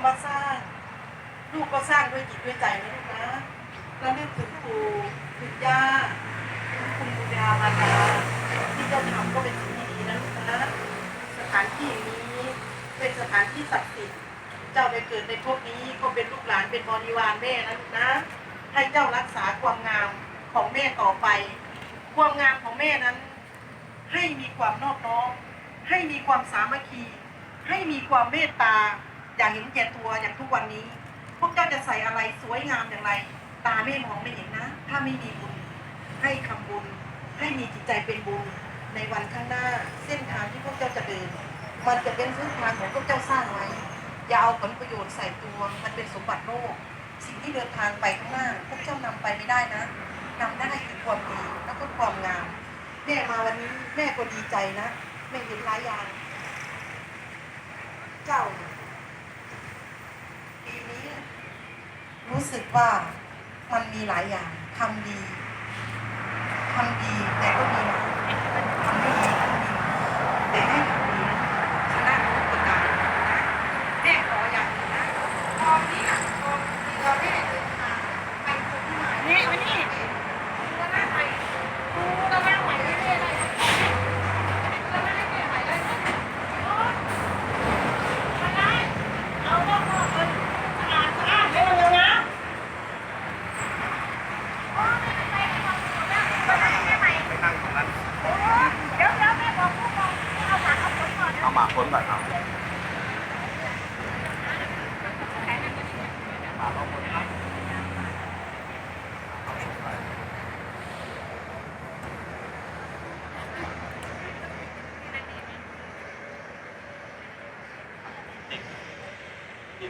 ำว่าสร้าง ลูกก็สร้างด้วยจิตด้วยใจนะลูกนะแล้วนึกถึงครูถึงย่าถึงคุณบุญญามาราที่เจ้าทำก็เป็นสิ่งที่ดีนะลูกนะสถานที่นี้เป็นสถานที่ศักดิ์สิทธิ์เจ้าได้เกิดในภพนี้ก็เป็นลูกหลานเป็นบริวารแม่นะลูกนะให้เจ้ารักษาความงามของแม่ต่อไป ความงามของแม่นั้น ให้มีความนอบน้อมให้มีความสามัคคี ให้มีความเมตตา อย่าเห็นแก่ตัวอย่างทุกวันนี้ พวกเจ้าจะใส่อะไรสวยงามอย่างไร ตาไม่มองไม่เห็นนะ ถ้าไม่มีบุญ ให้คำบุญ ให้มีจิตใจเป็นบุญ ในวันข้างหน้า เส้นทางที่พวกเจ้าจะเดิน มันจะเป็นเส้นทางของพวกเจ้าสร้างไว้ อย่าเอาผลประโยชน์ใส่ตัว มันเป็นสมบัติโลก สิ่งที่เดินทางไปข้างหน้า พวกเจ้านำไปไม่ได้นะนำได้คือความดีแล้วก็ความงาม แม่มาวันนี้แม่ก็ดีใจนะ แม่เห็นหลายอย่าง เจ้า นี้ รู้สึกว่ามันมีหลายอย่างทำดีทำดีแต่ก็มีหลายำไม่ดีก็มีแต่ให้ทำดีชนะทุกประการนะแม่ขออย่างหนึงนะตอนนี้อะตอนที่เราแม่เดินทางไปคนที่มา นี่มานี่ ดูหน้าใหม่ดูหน้าใหม่เรื่อยๆเลยดูหน้าใหม่เลย เอานอกนอกเลยสะอาดสะอาดให้มันงาม ไปนั่งตรงนั้น เดี๋ยวเดี๋ยวแม่บอกผู้กองเอาหลังเอาผลก่อน เอาหมากคนก่อนเอาหมากเอาคนครับ ก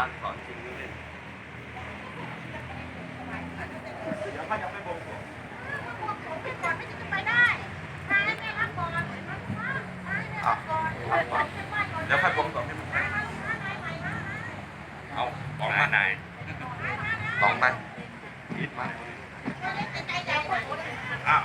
ารสอนจริงนี่เดี๋ยวถ้ายังไม่บงสรวงอะเดี๋ยวค่อยบงสรวงให้มันเอาออกมาไหนลองไปคิดมาอ้าว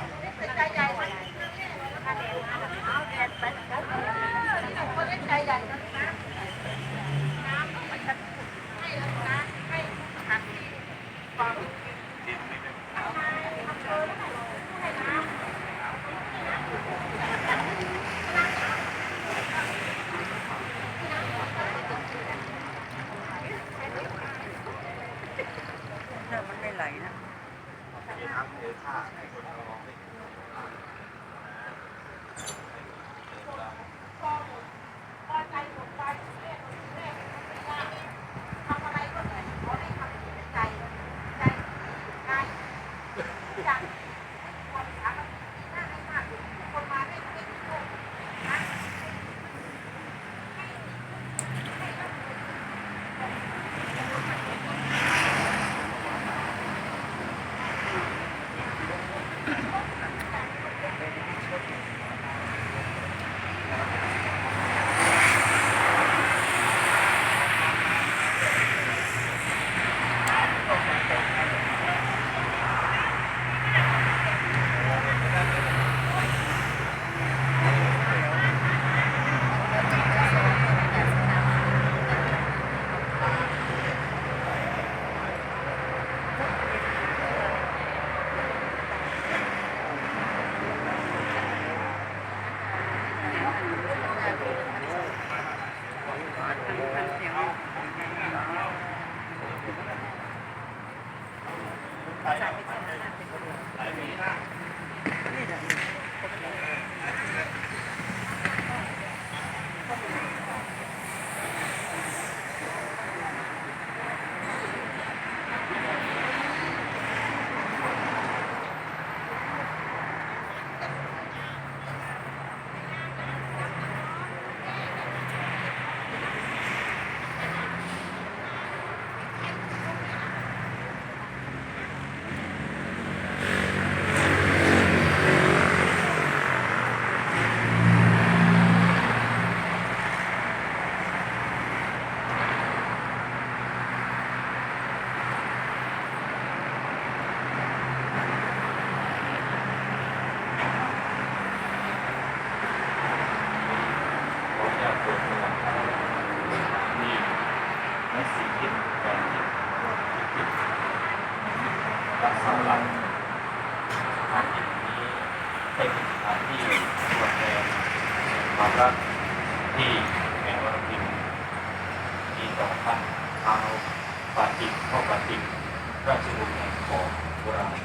โบราณ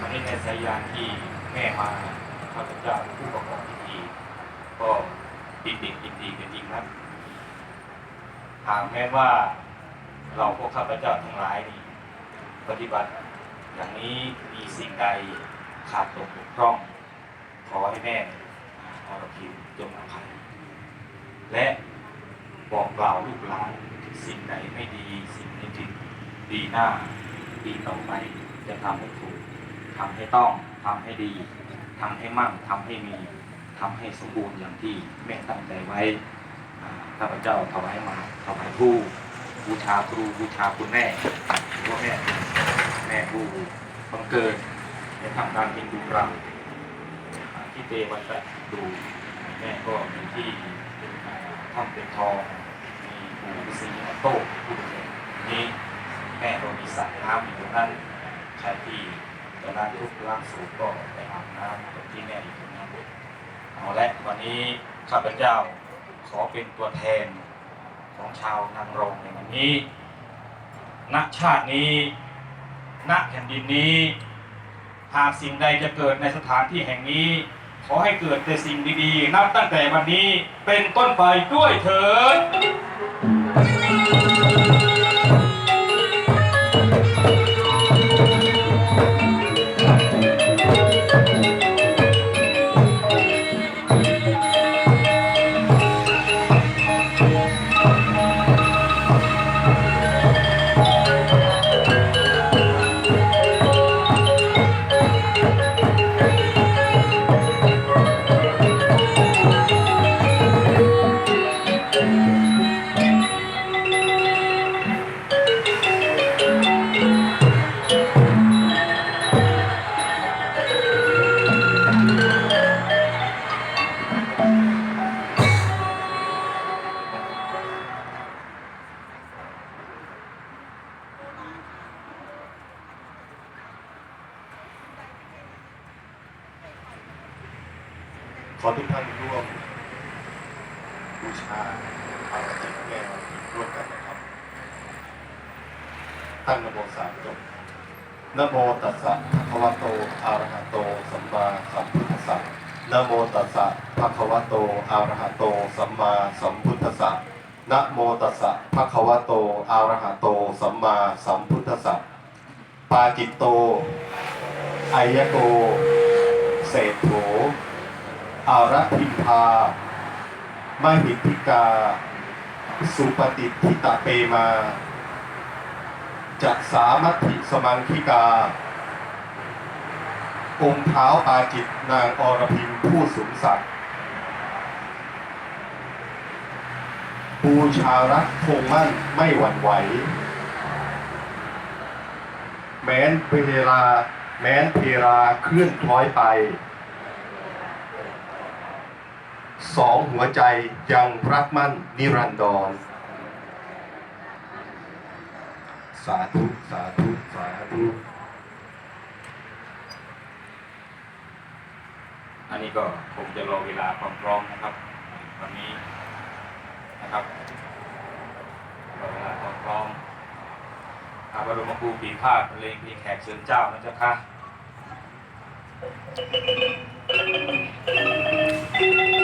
วันนี้ในสายยานที่แม่มาข้าพเจ้าผู้ประกอบพิธีก็ติดติดยิดีกันจริงครับหากแม้ว่าเราพวกข้าพเจ้าทั้งหลายนี่ปฏิบัติ อย่างนี้มีสิ่งใดขาดตกบกพร่อง ขอให้แม่อรพิมจงอภัยและบอกกล่าวลูกหลานสิ่งใดไม่ดี สิ่งไม่จริงดีหน้า ดีต่อไป จะทำให้ถูกทำให้ต้องทำให้ดีทำให้มั่งทำให้มีทำให้สมบูรณ์อย่างที่แม่ตั้งใจไว้อ่าข้าพเจ้าถวายมาถวายผู้บูชาครูบูชาคุณแม่หรือว่าแม่แม่ผู้บังเกิดในทางการเป็นดูรำที่เตวันตะดูแม่ก็มีที่ทำเป็นทองมีปู่ฤาษีโต้ผู้ดูแลนี้แม่ก็มีสระน้ำอยู่ตรงนั้น ใครที่จะล้างทุกข์ล้างสูบก็ไปอาบน้ำตรงที่แม่อยู่ตรงนั้นเอาละวันนี้ข้าพเจ้าขอเป็นตัวแทนของชาวนางรองในวันนี้ ณ ชาตินี้ ณ แผ่นดินนี้ หากสิ่งใดจะเกิดในสถานที่แห่งนี้ ขอให้เกิดแต่สิ่งดีๆ นับตั้งแต่วันนี้เป็นต้นไปด้วยเถิด ขอทุกท่านร่วมบูชาพระจิตแก้วร่วมกันนะครับ ตั้งนโมสามจบนโมตัสสะภะคะวะโตอะระหะโต สัมมาสัมพุทธัสสะนโมตัสสะภะคะวะโตอะระหะโต สัมมาสัมพุทธัสสะนะโมตัสสะภะคะวะโตอะระหะโต สัมมาสัมพุทธัสสะปาจิตโตไอยโก เศรษโถ อารัพิมพามหิทธิกา สุปฏิทิตาเปมาจักสามัติสมังคิกา องเท้าปาจิตนางอรพิมผู้สูงสักดิ์บูชารักคงมั่นไม่หวั่นไหว แม้นเพลา แม้นเพราเคลื่อนคล้อยไป สองหัวใจยังรักมั่นนิรันดร สาธุ สาธุ สาธุ อันนี้ก็คงจะรอเวลาความพร้อมนะครับ วันนี้นะครับรอเวลาความพร้อมอาบรมครูปีพาดเพลงเพลงแขกเชิญเจ้านะเจ้าค่ะไ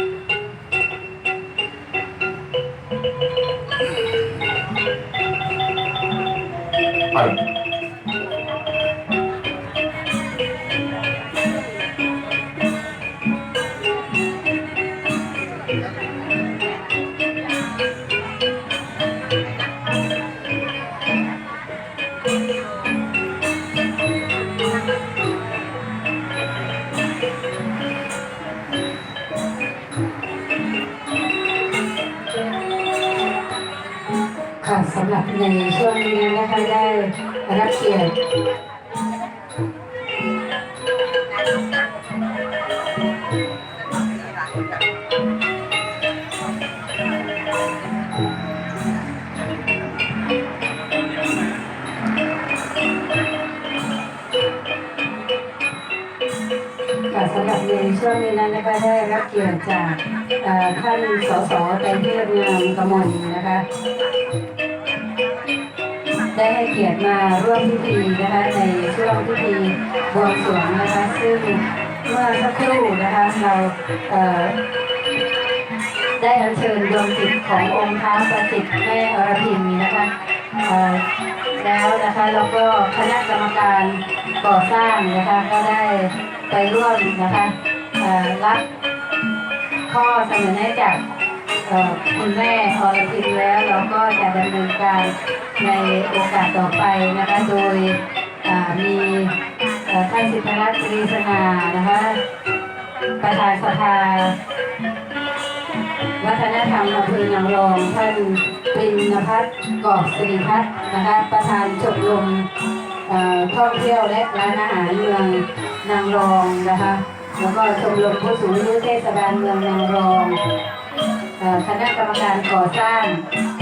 ปค่ะสำหรับในช่วงนี้ รับเกียรติสำหรับในช่วงนี้นั้นนะคะได้รับเกียรติจากท่านสสไตรเทพงามกมลนะคะ ได้ให้เกียรติมาร่วมพิธีนะคะในช่วงพิธีบวงสรวงนะคะซึ่งเมื่อสักครู่นะคะเราเได้อัญเชิญดวงจิตขององค์ท้าวประสิทธิ์แม่อรพินนะคะแล้วนะคะแล้วก็คณะกรรมการก่อสร้างนะคะก็ได้ไปร่วมนะคะรับข้อเสนอแนะจากคุณแม่อรพินแล้วเราก็จะดำเนินการ ในโอกาสต่อไปนะคะ โดยมีท่านสิทธรัตน์ตรีสง่านะคะ ประธานสภา วัฒนธรรมอำเภอนางรองท่านปรินพัฒน์กอบสิริพัฒน์นะคะ ประธานชมรมท่องเที่ยวและร้านอาหารเมืองนางรองนะคะ แล้วก็ชมรมผู้สูงอายุเทศบาลเมืองนางรองคณะกรรมการก่อสร้าง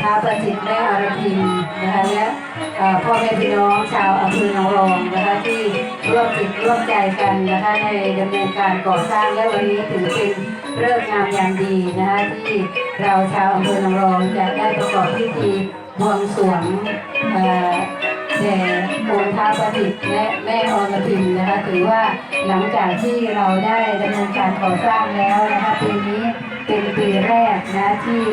ท้าประสิทธิ์แม่อรพินนะคะและพ่อแม่พี่น้องชาวอำเภอหนางรองนะคะที่ร่วมจิตร่วมใจกันนะคะในดำเนินการก่อสร้างและวันนี้ถือเป็นเลิกงามยามดีนะคะที่เราชาวอำเภอหนางรองจะได้ประกอบพิธีบวงสรวงแด่องค์ท้าประสิทธิ์และแม่อรพินนะคะถือว่าหลังจากที่เราได้ดำเนินการก่อสร้างแล้วนะคะปีนี้เป็นปีแรกนะที่